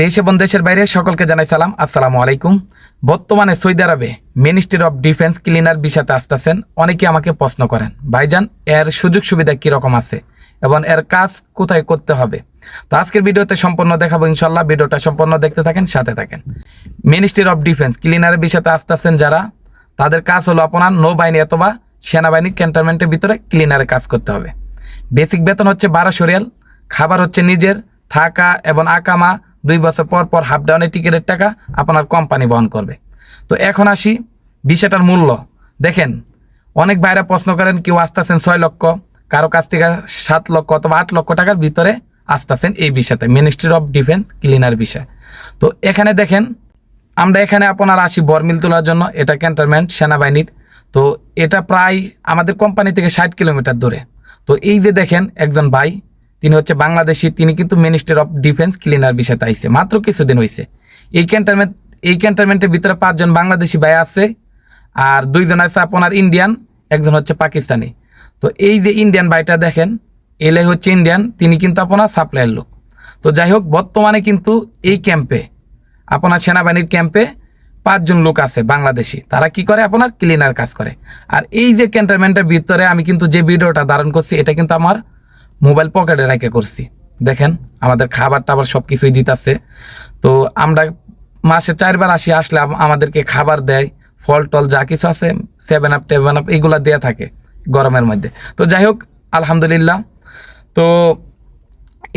দেশ এবং দেশের বাইরে সকলকে জানাই সালাম। আসসালামু আলাইকুম। বর্তমানে সৌদি আরবে মিনিস্ট্রি অফ ডিফেন্স ক্লিনার বিষয়তে আসতেছেন। অনেকে আমাকে প্রশ্ন করেন, ভাইজান, এর সুযোগ সুবিধা কীরকম আছে এবং এর কাজ কোথায় করতে হবে? তো আজকের ভিডিওতে সম্পূর্ণ দেখাবো। ইনশাল্লাহ ভিডিওটা সম্পূর্ণ দেখতে থাকেন, সাথে থাকেন। মিনিস্ট্রি অফ ডিফেন্স ক্লিনারের বিষয়তে আসতেছেন যারা। তাদের কাজ হলো আপনার নৌবাহিনী অথবা সেনাবাহিনী ক্যান্টনমেন্টের ভিতরে ক্লিনারের কাজ করতে হবে। বেসিক বেতন হচ্ছে বারোশো রিয়াল, খাবার হচ্ছে নিজের, থাকা এবং আকামা দুই বছর পর পর হাফ ডাউনের টিকিটের টাকা আপনার কোম্পানি বহন করবে। তো এখন আসি বিষয়টার মূল্য। দেখেন, অনেক ভাইরা প্রশ্ন করেন, কেউ আসতেছেন ছয় লক্ষ, কারও কাছ থেকে সাত লক্ষ অথবা আট লক্ষ টাকার ভিতরে আসতেছেন এই বিষয়তে মিনিস্ট্রি অফ ডিফেন্স ক্লিনার বিষয়। তো এখানে দেখেন, আমরা এখানে আপনার আসি বরমিল তোলার জন্য, এটা ক্যান্টনমেন্ট সেনাবাহিনীর। তো এটা প্রায় আমাদের কোম্পানি থেকে ষাট কিলোমিটার দূরে। তো এই যে দেখেন, একজন ভাই তিনি হচ্ছে বাংলাদেশি, তিনি কিন্তু মিনিস্টার অফ ডিফেন্স ক্লিনার বিষয়ে আইছে, মাত্র কিছুদিন হয়েছে এই ক্যান্টনমেন্ট এই ক্যান্টনমেন্টের ভিতরে পাঁচজন বাংলাদেশি ভাই আছে, আর দুইজন আছে আপনার ইন্ডিয়ান একজন হচ্ছে পাকিস্তানি। তো এই যে ইন্ডিয়ান ভাইটা দেখেন এলাই হচ্ছে ইন্ডিয়ান তিনি কিন্তু আপনার সাপ্লাইয়ের লোক। তো যাই হোক, বর্তমানে কিন্তু এই ক্যাম্পে আপনার সেনাবাহিনীর ক্যাম্পে পাঁচজন লোক আছে বাংলাদেশি। তারা কি করে? আপনার ক্লিনার কাজ করে। আর এই যে ক্যান্টনমেন্টের ভিতরে আমি কিন্তু যে ভিডিওটা ধারণ করছি, এটা কিন্তু আমার মোবাইল পকেটে রেখে করছি। দেখেন, আমাদের খাবার টাবার সব কিছুই দিতেছে। তো আমরা মাসে চারবার আসি, আসলে আমাদেরকে খাবার দেয়, ফল টল যা কিছু আছে সেভেন আপ টেভেন আপ এগুলা দেওয়া থাকে গরমের মধ্যে। তো যাই হোক, আলহামদুলিল্লাহ। তো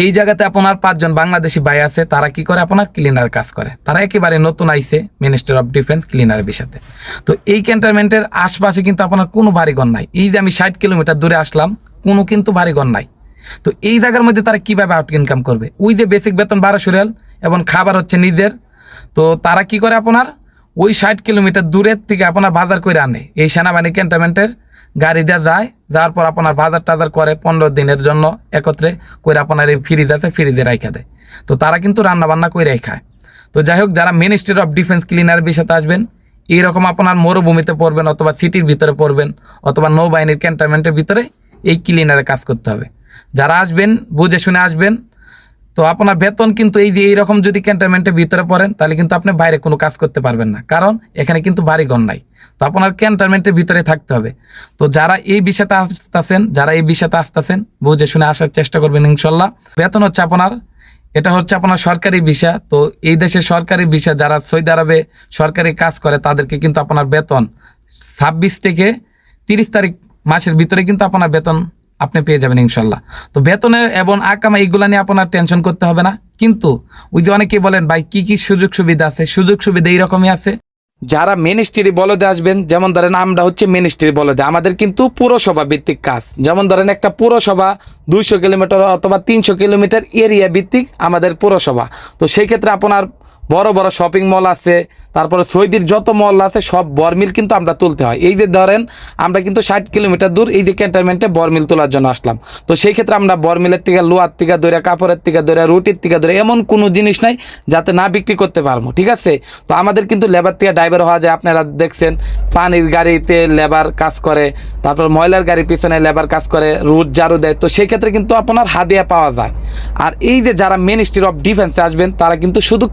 এই জায়গাতে আপনার পাঁচজন বাংলাদেশি ভাই আছে, তারা কি করে আপনার ক্লিনার কাজ করে? তারা একেবারে নতুন আইসে মিনিস্টার অফ ডিফেন্স ক্লিনারের বিষয়তে। তো এই ক্যান্টনমেন্টের আশপাশে কিন্তু আপনার কোনো ভারী বাড়িঘর নাই। এই যে আমি ষাট কিলোমিটার দূরে আসলাম, কোনো কিন্তু বাড়িঘর নাই। তো এই জায়গার মধ্যে তারা কীভাবে আউট ইনকাম করবে? ওই যে বেসিক বেতন বারোশো রিয়াল এবং খাবার হচ্ছে নিজের। তো তারা কি করে আপনার? ওই ষাট কিলোমিটার দূরের থেকে আপনার বাজার করে আনে। এই সেনাবাহিনী ক্যান্টনমেন্টের গাড়ি দেওয়া যায়। যাওয়ার পর আপনার বাজার টাজার করে পনেরো দিনের জন্য একত্রে করে আপনার এই ফ্রিজ আছে ফ্রিজে রাখা দেয়। তো তারা কিন্তু রান্না বান্না করে খায়। তো যাই হোক, যারা মিনিস্ট্রি অফ ডিফেন্স ক্লিনার বিষয়তে আসবেন, এইরকম আপনার মরুভূমিতে পড়বেন অথবা সিটির ভিতরে পড়বেন অথবা নৌবাহিনীর ক্যান্টনমেন্টের ভিতরে এই ক্লিনারে কাজ করতে হবে। যারা আসবেন, বুঝে শুনে আসবেন। তো আপনার বেতন কিন্তু এই যে এইরকম যদি ক্যান্টনমেন্টের ভিতরে পড়েন, তাহলে কিন্তু আপনি বাইরে কোনো কাজ করতে পারবেন না। কারণ এখানে কিন্তু বাড়িঘর নাই। তো আপনার ক্যান্টনমেন্টের ভিতরে থাকতে হবে। তো যারা এই বিষয়তে আসতেছেন, যারা এই বিষয়তে আসতেছেন, বুঝে শুনে আসার চেষ্টা করবেন ইনশাল্লাহ। বেতন হচ্ছে আপনার, এটা হচ্ছে আপনার সরকারি ভিসা তো এই দেশে সরকারি ভিসা যারা সৌদি আরবে সরকারি কাজ করে, তাদেরকে কিন্তু আপনার বেতন ছাব্বিশ থেকে তিরিশ তারিখ মাসের ভিতরে কিন্তু আপনার বেতন আপনি পেয়ে যাবেন ইনশাল্লাহ। তো বেতনের এবং আকামা এইগুলা নিয়ে আপনার টেনশন করতে হবে না। কিন্তু ওই যে অনেকেই বলেন, ভাই, কি কি সুযোগ সুবিধা আছে? সুযোগ সুবিধা এইরকমই আছে। যারা মিনিস্ট্রি বলদে আসবেন, যেমন ধরেন আমরা হচ্ছে মিনিস্ট্রি বলদে, আমাদের কিন্তু পুরসভা ভিত্তিক কাজ। যেমন ধরেন একটা পুরসভা দুইশো কিলোমিটার অথবা তিনশো কিলোমিটার এরিয়া ভিত্তিক আমাদের পুরসভা। তো সেই ক্ষেত্রে আপনার বড় বড় শপিং মল আছে, তারপরে সৌদির যত মল আছে, সব বরমিল কিন্তু আমরা তুলতে হয়। এই যে ধরেন, আমরা কিন্তু ষাট কিলোমিটার দূর এই যে ক্যান্টনমেন্টে বরমিল তোলার জন্য আসলাম। তো সেই ক্ষেত্রে আমরা বরমিলের থেকে লোয়ার থেকে ধরে, কাপড়ের থেকে ধরে, রুটির থেকে ধরে, এমন কোনো জিনিস নাই যাতে না বিক্রি করতে পারব, ঠিক আছে? তো আমাদের কিন্তু লেবার থেকে ড্রাইভার হওয়া যায়। আপনারা দেখছেন, পানির গাড়িতে লেবার কাজ করে, তারপর ময়লার গাড়ির পিছনে লেবার কাজ করে রুট জারু দেয়। তো সেই ক্ষেত্রে কিন্তু আপনার হাদিয়া পাওয়া যায়। আর এই যে যারা মিনিস্ট্রি অফ ডিফেন্সে আসবেন, তারা কিন্তু শুধু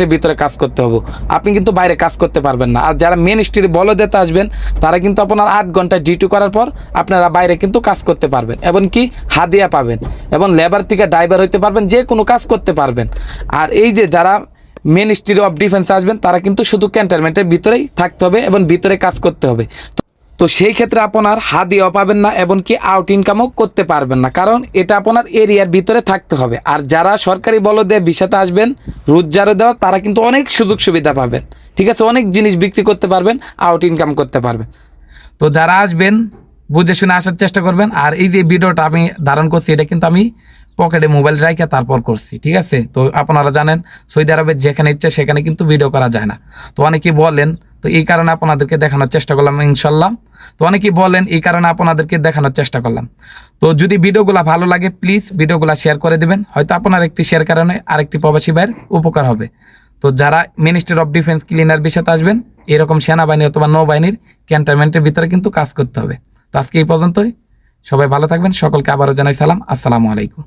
ক্যান্টনমেন্টের ভিতরে কাজ করতে হবে। আপনি কিন্তু বাইরে কাজ করতে পারবেন না। আর যারা মিনিস্ট্রি বলদেতে আসবেন, তারা কিন্তু আপনার আট ঘণ্টা ডিউটি করার পর আপনারা বাইরে কিন্তু কাজ করতে পারবেন। এবং কি? হাদিয়া পাবেন। এবং লেবার থেকে ড্রাইভার হইতে পারবেন, যে কোনো কাজ করতে পারবেন। আর এই যে যারা মিনিস্ট্রি অফ ডিফেন্স আসবেন, তারা কিন্তু শুধু ক্যান্টনমেন্টের ভিতরেই থাকতে হবে এবং ভিতরে কাজ করতে হবে। তো- সেই ক্ষেত্রে আপনার হাদিও পাবেন না এবং কি আউট ইনকামও করতে পারবেন না। কারণ এটা আপনার এরিয়ার ভিতরে থাকতে হবে। আর যারা সরকারি বলদে বিষাতে আসবেন রোজগারও দেওয়া, তারা কিন্তু অনেক সুযোগ সুবিধা পাবেন। ঠিক আছে? অনেক জিনিস বিক্রি করতে পারবেন আউট ইনকাম করতে পারবেন। তো যারা আসবেন, বুঝে শুনে আসার চেষ্টা করবেন। আর এই যে ভিডিওটা আমি ধারণ করছি, এটা কিন্তু আমি পকেটে মোবাইল রাখে তারপর করছি, ঠিক আছে? তো আপনারা জানেন, সৌদি আরবের যেখানে ইচ্ছে, সেখানে কিন্তু ভিডিও করা যায় না। তো অনেকেই বলেন তো এই কারণে আপনাদেরকে দেখানোর চেষ্টা করলাম ইনশাল্লাহ তো অনেকেই বলেন, এই কারণে আপনাদেরকে দেখানোর চেষ্টা করলাম। তো যদি ভিডিওগুলো ভালো লাগে প্লিজ ভিডিওগুলো শেয়ার করে দেবেন। হয়তো আপনার একটি শেয়ার কারণে আরেকটি প্রবাসী ভাইয়ের উপকার হবে। তো যারা মিনিস্টার অফ ডিফেন্স ক্লিনার বিষয়তে আসবেন, এরকম সেনাবাহিনী অথবা নৌবাহিনীর ক্যান্টনমেন্টের ভিতরে কিন্তু কাজ করতে হবে। তো আজকে এই পর্যন্তই। সবাই ভালো থাকবেন। সকলকে আবারও জানাই সালাম। আসসালামু আলাইকুম।